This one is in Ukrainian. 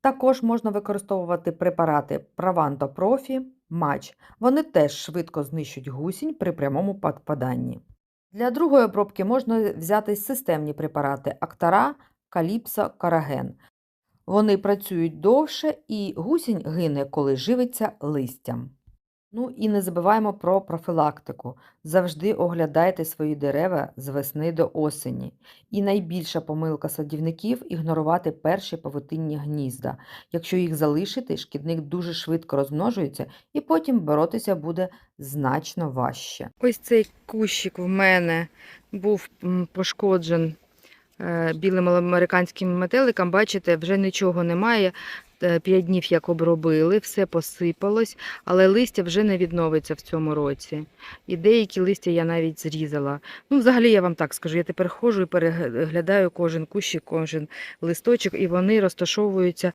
Також можна використовувати препарати Profi, Матч. Вони теж швидко знищують гусінь при прямому підпаданні. Для другої обробки можна взяти системні препарати Актара, каліпса, Караген. Вони працюють довше і гусінь гине, коли живиться листям. Ну і не забуваємо про профілактику. Завжди оглядайте свої дерева з весни до осені. І найбільша помилка садівників ігнорувати перші павутинні гнізда. Якщо їх залишити, шкідник дуже швидко розмножується і потім боротися буде значно важче. Ось цей кущик в мене був м, пошкоджен е, білим американським метеликом. Бачите, вже нічого немає. Е, П'ять днів як обробили, все посипалось, але листя вже не відновиться в цьому році. І деякі листя я навіть зрізала. Ну, взагалі, я вам так скажу, я тепер ходжу і переглядаю кожен кущик, кожен листочок, і вони розташовуються